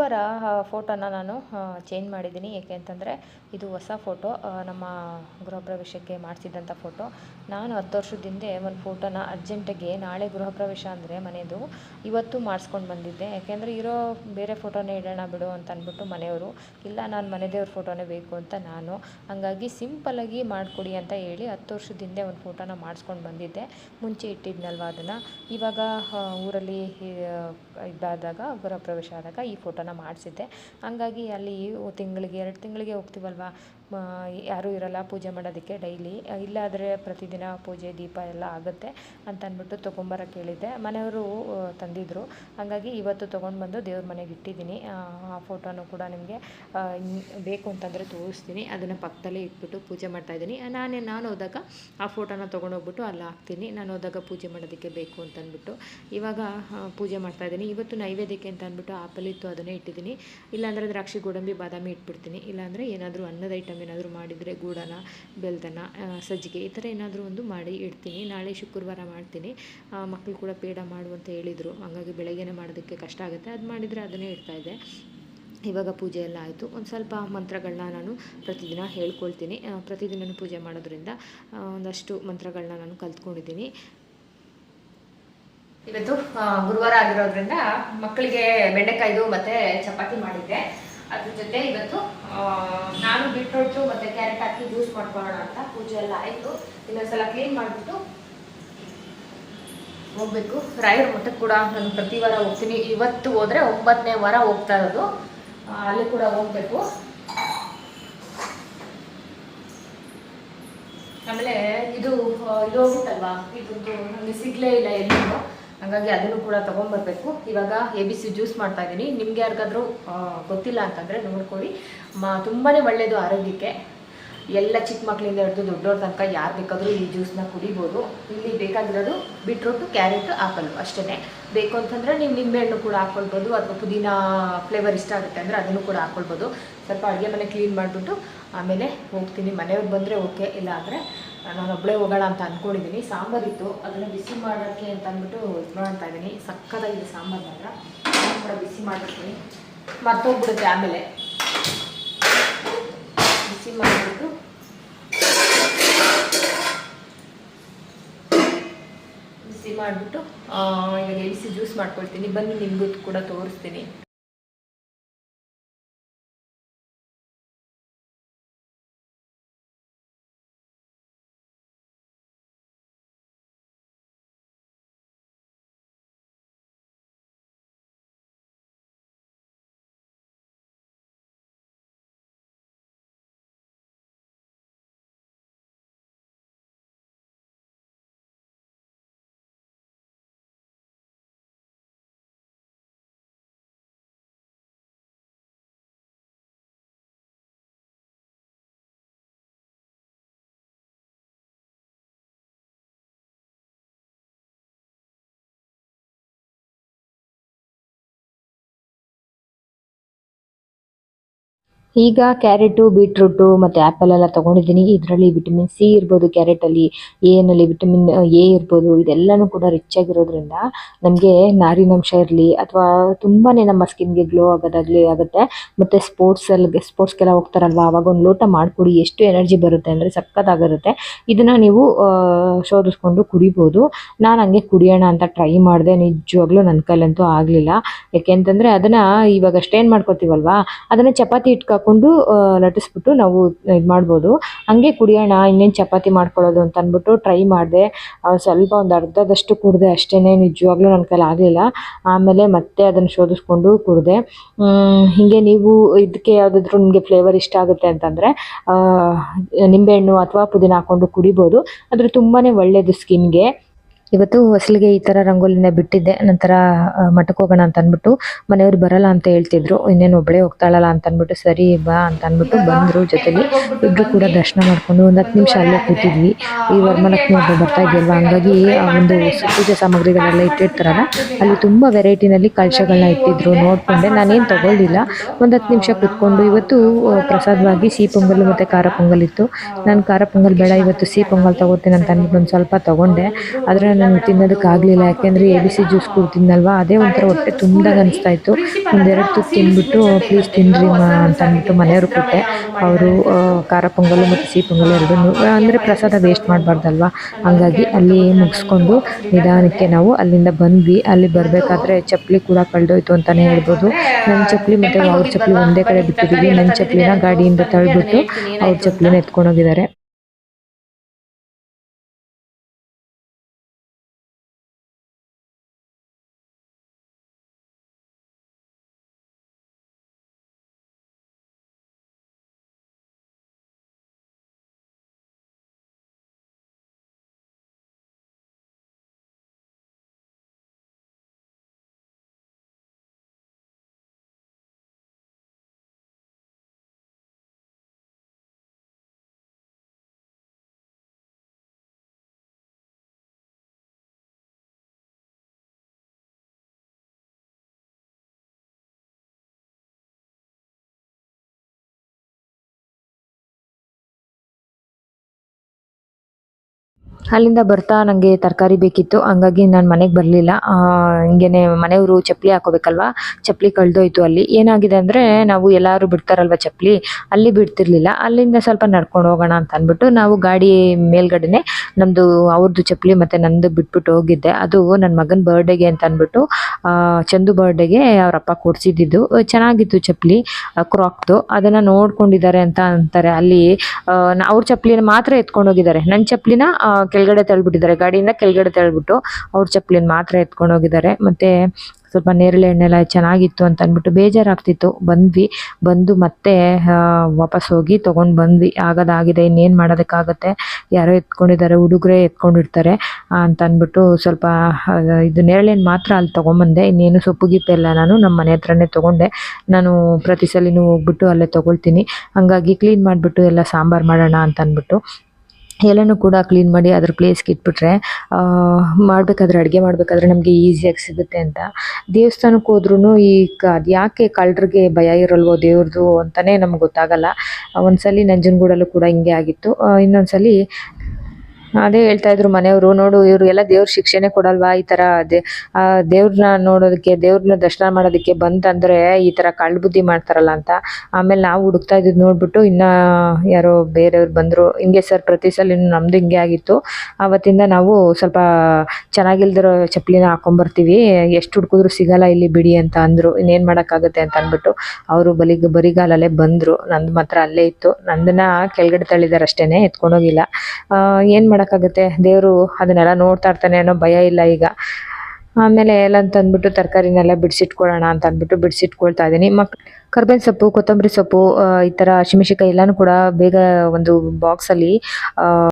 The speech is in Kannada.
ಗುರುವಾರ ಫೋಟೋನ ನಾನು ಚೇಂಜ್ ಮಾಡಿದ್ದೀನಿ. ಏಕೆ ಅಂತಂದರೆ, ಇದು ಹೊಸ ಫೋಟೋ ನಮ್ಮ ಗೃಹಪ್ರವೇಶಕ್ಕೆ ಮಾಡಿಸಿದ್ದಂಥ ಫೋಟೋ. ನಾನು ಹತ್ತು ವರ್ಷದ ಹಿಂದೆ ಒಂದು ಫೋಟೋನ ಅರ್ಜೆಂಟಿಗೆ ನಾಳೆ ಗೃಹಪ್ರವೇಶ ಅಂದರೆ ಮನೆಯದು ಇವತ್ತು ಮಾಡಿಸ್ಕೊಂಡು ಬಂದಿದ್ದೆ. ಯಾಕೆಂದರೆ ಇರೋ ಬೇರೆ ಫೋಟೋನೇ ಇಡೋಣ ಬಿಡು ಅಂತ ಅಂದ್ಬಿಟ್ಟು ಮನೆಯವರು, ಇಲ್ಲ ನಾನು ಮನೆದೇವ್ರ ಫೋಟೋನೇ ಬೇಕು ಅಂತ ನಾನು, ಹಾಗಾಗಿ ಸಿಂಪಲಾಗಿ ಮಾಡಿಕೊಡಿ ಅಂತ ಹೇಳಿ ಹತ್ತು ವರ್ಷದ ಹಿಂದೆ ಒಂದು ಫೋಟೋನ ಮಾಡಿಸ್ಕೊಂಡು ಬಂದಿದ್ದೆ. ಮುಂಚೆ ಇಟ್ಟಿದ್ನಲ್ವ ಅದನ್ನು. ಇವಾಗ ಊರಲ್ಲಿ ಇದಾದಾಗ, ಗೃಹಪ್ರವೇಶ ಆದಾಗ ಈ ಫೋಟೋನ ಮಾಡಿಸಿದ್ದೆ. ಹಂಗಾಗಿ ಅಲ್ಲಿ ತಿಂಗಳಿಗೆ, ಎರಡು ತಿಂಗಳಿಗೆ ಹೋಗ್ತೀವಲ್ವ? ಯಾರೂ ಇರಲ್ಲ, ಪೂಜೆ ಮಾಡೋದಕ್ಕೆ ಡೈಲಿ. ಇಲ್ಲಾದರೆ ಪ್ರತಿದಿನ ಪೂಜೆ, ದೀಪ ಎಲ್ಲ ಆಗುತ್ತೆ ಅಂತ ಅಂದ್ಬಿಟ್ಟು ತೊಗೊಂಬರಕ್ಕೆ ಹೇಳಿದ್ದೆ ಮನೆಯವರು ತಂದಿದ್ದರು ಹಾಗಾಗಿ ಇವತ್ತು ತೊಗೊಂಡು ಬಂದು ದೇವ್ರ ಮನೆಗೆ ಇಟ್ಟಿದ್ದೀನಿ. ಆ ಫೋಟೋನು ಕೂಡ ನಿಮಗೆ ಬೇಕು ಅಂತಂದರೆ ತೋರಿಸ್ತೀನಿ. ಅದನ್ನು ಪಕ್ಕದಲ್ಲೇ ಇಟ್ಬಿಟ್ಟು ಪೂಜೆ ಮಾಡ್ತಾಯಿದ್ದೀನಿ ನಾನೇ, ನಾನು ಹೋದಾಗ ಆ ಫೋಟೋನ ತೊಗೊಂಡೋಗ್ಬಿಟ್ಟು ಅಲ್ಲಿ ಹಾಕ್ತೀನಿ. ನಾನು ಹೋದಾಗ ಪೂಜೆ ಮಾಡೋದಕ್ಕೆ ಬೇಕು ಅಂತಂದ್ಬಿಟ್ಟು ಇವಾಗ ಪೂಜೆ ಮಾಡ್ತಾಯಿದ್ದೀನಿ ಇವತ್ತು ನೈವೇದ್ಯಕ್ಕೆ ಅಂತ ಅಂದ್ಬಿಟ್ಟು ಆಪಲ್ ಅದನ್ನೇ ಇಟ್ಟಿದ್ದೀನಿ. ಇಲ್ಲಾಂದರೆ ದ್ರಾಕ್ಷಿ, ಗೋಡಂಬಿ, ಬಾದಾಮಿ ಇಟ್ಬಿಡ್ತೀನಿ. ಇಲ್ಲಾಂದರೆ ಏನಾದರೂ ಅನ್ನದ ಐಟಮ್ ಏನಾದರೂ ಮಾಡಿದರೆ ಗೂಡನ ಬೆಲ್ದನ ಸಜ್ಜಿಗೆ ಈ ಥರ ಏನಾದರೂ ಒಂದು ಮಾಡಿ ಇಡ್ತೀನಿ. ನಾಳೆ ಶುಕ್ರವಾರ ಮಾಡ್ತೀನಿ. ಮಕ್ಕಳು ಕೂಡ ಪೇಡ ಮಾಡು ಅಂತ ಹೇಳಿದರು. ಹಾಗಾಗಿ ಬೆಳಗ್ಗೆನೇ ಮಾಡೋದಕ್ಕೆ ಕಷ್ಟ ಆಗುತ್ತೆ. ಅದು ಮಾಡಿದರೆ ಅದನ್ನೇ ಇದೆ ಇವಾಗ ಪೂಜೆ ಎಲ್ಲ ಆಯಿತು. ಒಂದು ಸ್ವಲ್ಪ ಮಂತ್ರಗಳನ್ನ ನಾನು ಪ್ರತಿದಿನ ಹೇಳ್ಕೊಳ್ತೀನಿ. ಪ್ರತಿದಿನ ಪೂಜೆ ಮಾಡೋದ್ರಿಂದ ಒಂದಷ್ಟು ಮಂತ್ರಗಳನ್ನ ನಾನು ಕಲ್ತ್ಕೊಂಡಿದ್ದೀನಿ. ಇವತ್ತು ಗುರುವಾರ ಆಗಿರೋದ್ರಿಂದ ಮಕ್ಕಳಿಗೆ ಬೆಂಡೆಕಾಯ್ದು ಮತ್ತೆ ಚಪಾತಿ ಮಾಡಿದ್ದೆ. ಅದ್ರ ಜೊತೆ ಇವತ್ತು ನಾನು ಬಿಟ್ರೊಟ್ಟು ಮತ್ತೆ ಕ್ಯಾರೆಟ್ ಹಾಕಿ ಜ್ಯೂಸ್ ಮಾಡ್ಕೊಳ್ಳೋಣ ಅಂತ ಪೂಜೆ ಎಲ್ಲ ಆಯಿತು. ಇನ್ನೊಂದ್ಸಲ ಕ್ಲೀನ್ ಮಾಡಿಬಿಟ್ಟು ಹೋಗ್ಬೇಕು. ರಾಯರ ಮಠಕ್ಕೆ ಕೂಡ ನಾನು ಪ್ರತಿ ವಾರ ಹೋಗ್ತೀನಿ. ಇವತ್ತು ಹೋದ್ರೆ ಒಂಬತ್ತನೇ ವಾರ ಹೋಗ್ತಾ ಇರೋದು. ಅಲ್ಲಿ ಕೂಡ ಹೋಗ್ಬೇಕು. ಆಮೇಲೆ ಇದು ಇದು ಹೋಗುತ್ತಲ್ವಾ? ಇದೊಂದು ನನಗೆ ಸಿಗ್ಲೇ ಇಲ್ಲ ಎಲ್ಲೂ ಹಾಗಾಗಿ ಅದನ್ನು ಕೂಡ ತೊಗೊಂಬರ್ಬೇಕು ಇವಾಗ ಎ ಬಿ ಸಿ ಜ್ಯೂಸ್ ಮಾಡ್ತಾ ಇದ್ದೀನಿ ನಿಮ್ಗೆ ಯಾರಿಗಾದ್ರೂ ಗೊತ್ತಿಲ್ಲ ಅಂತಂದರೆ ನೋಡ್ಕೊಳ್ಳಿ. ಮ ತುಂಬಾ ಒಳ್ಳೆಯದು ಆರೋಗ್ಯಕ್ಕೆ. ಎಲ್ಲ ಚಿಕ್ಕ ಮಕ್ಕಳಿಂದ ಹಿಡಿದು ದೊಡ್ಡವ್ರ ತನಕ ಯಾರು ಬೇಕಾದರೂ ಈ ಜ್ಯೂಸ್ನ ಕುಡಿಬೋದು. ಇಲ್ಲಿ ಬೇಕಾಗಿರೋದು ಬಿಟ್ರೋಟು, ಕ್ಯಾರೆಟು ಆಪಲ್ ಅಷ್ಟೇ ಬೇಕು ಅಂತಂದರೆ ನೀವು ನಿಂಬೆಹಣ್ಣು ಕೂಡ ಹಾಕ್ಕೊಳ್ಬೋದು ಅಥವಾ ಪುದೀನ ಫ್ಲೇವರ್ ಇಷ್ಟ ಆಗುತ್ತೆ ಅಂದರೆ ಅದನ್ನು ಕೂಡ ಹಾಕ್ಕೊಳ್ಬೋದು ಸ್ವಲ್ಪ ಅಡುಗೆ ಮನೆ ಕ್ಲೀನ್ ಮಾಡಿಬಿಟ್ಟು ಆಮೇಲೆ ಹೋಗ್ತೀನಿ. ಮನೆಯವ್ರು ಬಂದರೆ ಓಕೆ, ಇಲ್ಲ ಅಂದರೆ ನಾನು ಹೋಗೋಣ ಅಂತ ಅಂದ್ಕೊಂಡಿದ್ದೀನಿ ಸಾಂಬಾರಿತ್ತು ಅದನ್ನು ಬಿಸಿ ಮಾಡೋಕ್ಕೆ ಅಂತ ಅಂದ್ಬಿಟ್ಟು ಇದು ಮಾಡ್ತಾ ಇದ್ದೀನಿ. ಸಕ್ಕತ್ತಾಗಿದೆ ಸಾಂಬಾರು ಮಾತ್ರ. ಕೂಡ ಬಿಸಿ ಮಾಡಿರ್ತೀನಿ ಮರ್ತೋಗ್ಬಿಡುತ್ತೆ ಆಮೇಲೆ. ಬಿಸಿ ಮಾಡಿಬಿಟ್ಟು. ಬಿಸಿ ಮಾಡಿಬಿಟ್ಟು ಇವಾಗ ಎಲ್ಸಿ ಜ್ಯೂಸ್ ಮಾಡ್ಕೊಳ್ತೀನಿ. ಬನ್ನಿ, ನಿಮಗೂ ಕೂಡ ತೋರಿಸ್ತೀನಿ. ಈಗ ಕ್ಯಾರೆಟು, ಬೀಟ್ರೂಟು ಮತ್ತು ಆ್ಯಪಲ್ ಎಲ್ಲ ತೊಗೊಂಡಿದ್ದೀನಿ. ಇದರಲ್ಲಿ ವಿಟಮಿನ್ ಸಿ ಇರ್ಬೋದು ಕ್ಯಾರೆಟಲ್ಲಿ ಎನಲ್ಲಿ ವಿಟಮಿನ್ ಎ ಇರ್ಬೋದು, ಇದೆಲ್ಲನೂ ಕೂಡ ರಿಚ್ ಆಗಿರೋದ್ರಿಂದ ನಮಗೆ ನಾರಿನಂಶ ಇರಲಿ ಅಥವಾ ತುಂಬಾ ನಮ್ಮ ಸ್ಕಿನ್ಗೆ ಗ್ಲೋ ಆಗೋದಾಗಲಿ ಆಗುತ್ತೆ. ಮತ್ತು ಸ್ಪೋರ್ಟ್ಸಲ್ಲಿ ಸ್ಪೋರ್ಟ್ಸ್ಗೆಲ್ಲ ಹೋಗ್ತಾರಲ್ವ ಆವಾಗ ಒಂದು ಲೋಟ ಮಾಡಿಕೊಡಿ. ಎಷ್ಟು ಎನರ್ಜಿ ಬರುತ್ತೆ ಅಂದರೆ ಸಖತ್ತಾಗಿರುತ್ತೆ. ಇದನ್ನು ನೀವು ಶೋಧಿಸ್ಕೊಂಡು ಕುಡಿಬೋದು. ನಾನು ಹಂಗೆ ಕುಡಿಯೋಣ ಅಂತ ಟ್ರೈ ಮಾಡಿದೆ. ನಿಜವಾಗ್ಲೂ ನನ್ನ ಕೈಲಂತೂ ಆಗಲಿಲ್ಲ. ಯಾಕೆಂತಂದರೆ ಅದನ್ನು ಇವಾಗ ಸ್ಟೇನ್ ಮಾಡ್ಕೋತೀವಲ್ವಾ? ಅದನ್ನು ಚಪಾತಿ ಇಟ್ಕಾಕೊಂಡು ಲಟ್ಟಿಸ್ಬಿಟ್ಟು ನಾವು ಇದು ಮಾಡ್ಬೋದು. ಹಂಗೆ ಕುಡಿಯೋಣ, ಇನ್ನೇನು ಚಪಾತಿ ಮಾಡ್ಕೊಳ್ಳೋದು ಅಂತ ಅಂದ್ಬಿಟ್ಟು ಟ್ರೈ ಮಾಡಿದೆ. ಸ್ವಲ್ಪ ಒಂದು ಅರ್ಧದಷ್ಟು ಕುಡಿದೆ ಅಷ್ಟೇ ನಿಜವಾಗ್ಲೂ ನನ್ನ ಕೈಲಿ ಆಗಲಿಲ್ಲ. ಆಮೇಲೆ ಮತ್ತೆ ಅದನ್ನು ಶೋಧಿಸ್ಕೊಂಡು ಕುಡಿದೆ. ಹೀಗೆ ನೀವು ಇದಕ್ಕೆ ಯಾವುದಾದ್ರೂ ನಿಮಗೆ ಫ್ಲೇವರ್ ಇಷ್ಟ ಆಗುತ್ತೆ ಅಂತಂದರೆ ನಿಂಬೆಹಣ್ಣು ಅಥವಾ ಪುದೀನ ಹಾಕ್ಕೊಂಡು ಕುಡಿಬೋದು. ಆದರೆ ತುಂಬಾ ಒಳ್ಳೆಯದು ಸ್ಕಿನ್ಗೆ ಇವತ್ತು ಹೊಸಲಿಗೆ ಈ ಥರ ರಂಗೋಲಿನ ಬಿಟ್ಟಿದ್ದೆ, ನಂತರ ಮಠಕ್ಕೆ ಹೋಗೋಣ ಅಂತ ಅಂದ್ಬಿಟ್ಟು ಮನೆಯವ್ರು ಬರಲ್ಲ ಅಂತ ಹೇಳ್ತಿದ್ರು. ಇನ್ನೇನು ಒಬ್ಬಳೇ ಹೋಗ್ತಾಳಲ್ಲ ಅಂತ ಅಂದ್ಬಿಟ್ಟು, ಸರಿ ಬಾ ಅಂತ ಅಂದ್ಬಿಟ್ಟು ಬಂದರು ಜೊತೆಲಿ. ಇಬ್ರು ಕೂಡ ದರ್ಶನ ಮಾಡ್ಕೊಂಡು ಒಂದು ಹತ್ತು ನಿಮಿಷ ಅಲ್ಲೇ ಕೂತಿದ್ವಿ. ಈ ವರಮಹಾಲಕ್ಷ್ಮಿ ಹಬ್ಬ ಬರ್ತಾ ಇದೆಯಲ್ವಾ? ಹಂಗಾಗಿ, ಆ, ಒಂದು ಪೂಜೆ ಸಾಮಗ್ರಿಗಳೆಲ್ಲ ಇಟ್ಟಿರ್ತಾರಲ್ಲ, ಅಲ್ಲಿ ತುಂಬ ವೆರೈಟಿನಲ್ಲಿ ಕಳಶಗಳನ್ನ ಇಟ್ಟಿದ್ರು. ನೋಡಿಕೊಂಡೆ. ನಾನೇನು ತಗೊಳ್ಳಿಲ್ಲ. ಒಂದು ಹತ್ತು ನಿಮಿಷ ಕೂತ್ಕೊಂಡು ಇವತ್ತು ಪ್ರಸಾದವಾಗಿ ಸಿಹಿ ಪೊಂಗಲ್ ಮತ್ತು ಖಾರ ಪೊಂಗಲ್ ಇತ್ತು. ನಾನು ಖಾರ ಪೊಂಗಲ್ ಬೇಡ, ಇವತ್ತು ಸಿಹಿ ಪೊಂಗಲ್ ತಗೋತೀನಿ ಅಂತ ಅಂದ್ಬಿಟ್ಟು ಒಂದು ಸ್ವಲ್ಪ ತಗೊಂಡೆ. ಆದರೆ ನಾನು ತಿನ್ನೋದಕ್ಕಾಗಲಿಲ್ಲ. ಯಾಕೆಂದರೆ ಎ ಬಿ ಸಿ ಜ್ಯೂಸ್ ಕುಡ್ತಿದ್ನಲ್ವ? ಅದೇ ಒಂಥರ ಹೊಟ್ಟೆ ತುಂಬ್ದಾಗ ಅನಿಸ್ತಾ ಇತ್ತು ಒಂದೆರಡು ತುತ್ತು ತಿಂದ್ಬಿಟ್ಟು, ಪ್ಲೀಸ್ ತಿನ್ನಿರಿ ಮಾ ಅಂತ ಅಂದ್ಬಿಟ್ಟು ಮನೆಯವ್ರು ಕೊಟ್ಟೆ ಅವರು ಖಾರ ಪೊಂಗಲು ಮತ್ತು ಸಿಹಿ ಪೊಂಗಲು ಎರಡನ್ನೂ ಅಂದರೆ ಪ್ರಸಾದ ವೇಸ್ಟ್ ಮಾಡಬಾರ್ದಲ್ವ? ಹಾಗಾಗಿ ಅಲ್ಲಿ ಮುಗಿಸ್ಕೊಂಡು ನಿಧಾನಕ್ಕೆ ನಾವು ಅಲ್ಲಿಂದ ಬಂದ್ವಿ. ಅಲ್ಲಿ ಬರಬೇಕಾದ್ರೆ ಚಪ್ಪಲಿ ಕೂಡ ಕಳೆದೋಯ್ತು ಅಂತಲೇ ಹೇಳ್ಬೋದು. ನನ್ನ ಚಪ್ಪಲಿ ಮತ್ತು ಅವ್ರ ಚಪ್ಪಲಿ ಒಂದೇ ಕಡೆ ಬಿಟ್ಟಿದ್ದೀವಿ ನನ್ನ ಚಪ್ಪಲಿನ ಗಾಡಿಯಿಂದ ತಳ್ಬಿಟ್ಟು ಅವ್ರ ಚಪ್ಪಲಿನ ಎತ್ಕೊಂಡೋಗಿದ್ದಾರೆ. ಅಲ್ಲಿಂದ ಬರ್ತಾ ನನಗೆ ತರಕಾರಿ ಬೇಕಿತ್ತು. ಹಂಗಾಗಿ ನಾನು ಮನೆಗೆ ಬರಲಿಲ್ಲ. ಹಿಂಗೇನೆ ಮನೆಯವರು ಚಪ್ಪಲಿ ಹಾಕೋಬೇಕಲ್ವಾ? ಚಪ್ಪಲಿ ಕಳೆದೋಯ್ತು ಅಲ್ಲಿ. ಏನಾಗಿದೆ ಅಂದರೆ ನಾವು ಎಲ್ಲರೂ ಬಿಡ್ತಾರಲ್ವ ಚಪ್ಪಲಿ ಅಲ್ಲಿ ಬಿಡ್ತಿರ್ಲಿಲ್ಲ. ಅಲ್ಲಿಂದ ಸ್ವಲ್ಪ ನಡ್ಕೊಂಡು ಹೋಗೋಣ ಅಂತ ಅಂದ್ಬಿಟ್ಟು ನಾವು ಗಾಡಿ ಮೇಲ್ಗಡೆನೆ ನಮ್ಮದು ಅವ್ರದ್ದು ಚಪ್ಪಲಿ ಮತ್ತು ನಂದು ಬಿಟ್ಬಿಟ್ಟು ಹೋಗಿದ್ದೆ. ಅದು ನನ್ನ ಮಗನ ಬರ್ಡೇಗೆ ಅಂತ ಅಂದ್ಬಿಟ್ಟು ಚಂದು ಬರ್ಡೇಗೆ ಅವರಪ್ಪ ಕೊಡಿಸಿದ್ದು ಚೆನ್ನಾಗಿತ್ತು ಚಪ್ಪಲಿ ಕ್ರಾಕ್ದು ಅದನ್ನು ನೋಡ್ಕೊಂಡಿದ್ದಾರೆ ಅಂತ ಅಂತಾರೆ. ಅಲ್ಲಿ ಅವ್ರ ಚಪ್ಪಲಿನ ಮಾತ್ರ ಎತ್ಕೊಂಡು ಹೋಗಿದ್ದಾರೆ. ನನ್ನ ಚಪ್ಪಲಿನ ಕೆಳಗಡೆ ತಳ್ಳಿಬಿಟ್ಟಿದ್ದಾರೆ ಗಾಡಿಯಿಂದ ಕೆಳಗಡೆ ತಳ್ಳಿಬಿಟ್ಟು ಅವ್ರ ಚಪ್ಪಲಿನ ಮಾತ್ರ ಎತ್ಕೊಂಡು ಹೋಗಿದ್ದಾರೆ. ಮತ್ತೆ ಸ್ವಲ್ಪ ನೇರಳೆ ಹಣ್ಣೆಲ್ಲ ಚೆನ್ನಾಗಿತ್ತು ಅಂತ ಅಂದ್ಬಿಟ್ಟು ಬೇಜಾರಾಗ್ತಿತ್ತು. ಬಂದ್ವಿ. ಬಂದು ಮತ್ತೆ ವಾಪಸ್ ಹೋಗಿ ತಗೊಂಡು ಬಂದ್ವಿ. ಆಗದಾಗಿದೆ. ಇನ್ನೇನು ಮಾಡೋದಕ್ಕಾಗತ್ತೆ? ಯಾರೋ ಎತ್ಕೊಂಡಿದ್ದಾರೆ. ಹುಡುಗರೇ ಎತ್ಕೊಂಡಿರ್ತಾರೆ ಅಂತ ಅಂದ್ಬಿಟ್ಟು ಸ್ವಲ್ಪ ಇದು ನೇರಳೆ ಮಾತ್ರ ಅಲ್ಲಿ ತೊಗೊಂಬಂದೆ. ಇನ್ನೇನು ಸೊಪ್ಪು ಗಿಪ್ಪೆಲ್ಲ ನಾನು ನಮ್ಮ ಮನೆ ಹತ್ರನೇ ತೊಗೊಂಡೆ. ನಾನು ಪ್ರತಿ ಸಲಿನೂ ಹೋಗ್ಬಿಟ್ಟು ಅಲ್ಲೇ ತೊಗೊಳ್ತೀನಿ. ಹಂಗಾಗಿ ಕ್ಲೀನ್ ಮಾಡಿಬಿಟ್ಟು ಎಲ್ಲ ಸಾಂಬಾರು ಮಾಡೋಣ ಅಂತ ಅಂದ್ಬಿಟ್ಟು ಎಲ್ಲನೂ ಕೂಡ ಕ್ಲೀನ್ ಮಾಡಿ ಅದ್ರ ಪ್ಲೇಸ್ಗೆ ಇಟ್ಬಿಟ್ರೆ ಮಾಡಬೇಕಾದ್ರೆ ಅಡುಗೆ ಮಾಡಬೇಕಾದ್ರೆ ನಮಗೆ ಈಸಿಯಾಗಿ ಸಿಗುತ್ತೆ ಅಂತ. ದೇವಸ್ಥಾನಕ್ಕೆ ಹೋದ್ರೂ ಈ ಕ ಅದು ಯಾಕೆ ಕಳ್ಳರಿಗೆ ಭಯ ಇರಲ್ವೋ ದೇವ್ರದ್ದು ಅಂತಲೇ ನಮ್ಗೆ ಗೊತ್ತಾಗಲ್ಲ. ಒಂದ್ಸಲಿ ನಂಜನಗೂಡಲ್ಲೂ ಕೂಡ ಹಿಂಗೆ ಆಗಿತ್ತು. ಇನ್ನೊಂದ್ಸಲಿ ಅದೇ ಹೇಳ್ತಾ ಇದ್ರು ಮನೆಯವರು, ನೋಡು ಇವರು ಎಲ್ಲ ದೇವ್ರ ಶಿಕ್ಷೆನೆ ಕೊಡಲ್ವಾ ಈ ತರ ದೇವ್ರನ್ನ ನೋಡೋದಕ್ಕೆ ದೇವ್ರನ್ನ ದರ್ಶನ ಮಾಡೋದಕ್ಕೆ ಬಂತಂದ್ರೆ ಈ ತರ ಕಳ್ಳ ಬುದ್ಧಿ ಮಾಡ್ತಾರಲ್ಲ ಅಂತ. ಆಮೇಲೆ ನಾವು ಹುಡುಕ್ತಾ ಇದ್ದು ನೋಡ್ಬಿಟ್ಟು ಇನ್ನ ಯಾರೋ ಬೇರೆಯವ್ರು ಬಂದ್ರು. ಹಿಂಗೆ ಸರ್ ಪ್ರತಿ ಸಲ ನಮ್ದು ಹಿಂಗೆ ಆಗಿತ್ತು. ಆವತ್ತಿಂದ ನಾವು ಸ್ವಲ್ಪ ಚೆನ್ನಾಗಿಲ್ದಿರೋ ಚಪ್ಪಲಿನ ಹಾಕೊಂಡ್ಬರ್ತೀವಿ ಎಷ್ಟು ಹುಡುಕಿದ್ರು ಸಿಗಲ್ಲ ಇಲ್ಲಿ ಬಿಡಿ ಅಂತ ಅಂದ್ರು. ಇನ್ನೇನ್ ಮಾಡೋಕ್ಕಾಗುತ್ತೆ ಅಂತ ಅಂದ್ಬಿಟ್ಟು ಅವರು ಬಲಿ ಬರಿಗಾಲಲ್ಲೇ ಬಂದರು. ನಂದು ಮಾತ್ರ ಅಲ್ಲೇ ಇತ್ತು. ನಂದನ್ನ ಕೆಳಗಡೆ ತಳ್ಳಿದ್ದಾರೆ ಅಷ್ಟೇ ಎತ್ಕೊಂಡೋಗಿಲ್ಲ ಏನು ಮಾಡೋಕ್ಕಾಗುತ್ತೆ? ದೇವರು ಅದನ್ನೆಲ್ಲ ನೋಡ್ತಾ ಇರ್ತಾನೆ ಅನ್ನೋ ಭಯ ಇಲ್ಲ ಈಗ. ಆಮೇಲೆ ಎಲ್ಲ ಅಂತಂದ್ಬಿಟ್ಟು ತರಕಾರಿನೆಲ್ಲ ಬಿಡಿಸಿಟ್ಕೊಳ್ಳೋಣ ಅಂತ ಅಂದ್ಬಿಟ್ಟು ಬಿಡಿಸಿಟ್ಕೊಳ್ತಾ ಇದ್ದೀನಿ. ಮಕ್, ಕರ್ಬೇವಿನ ಸೊಪ್ಪು, ಕೊತ್ತಂಬರಿ ಸೊಪ್ಪು ಈ ಥರ ಹಸಿಮೆಣ್ಸಿಕಾಯಿ ಎಲ್ಲನೂ ಕೂಡ ಬೇಗ ಒಂದು ಬಾಕ್ಸಲ್ಲಿ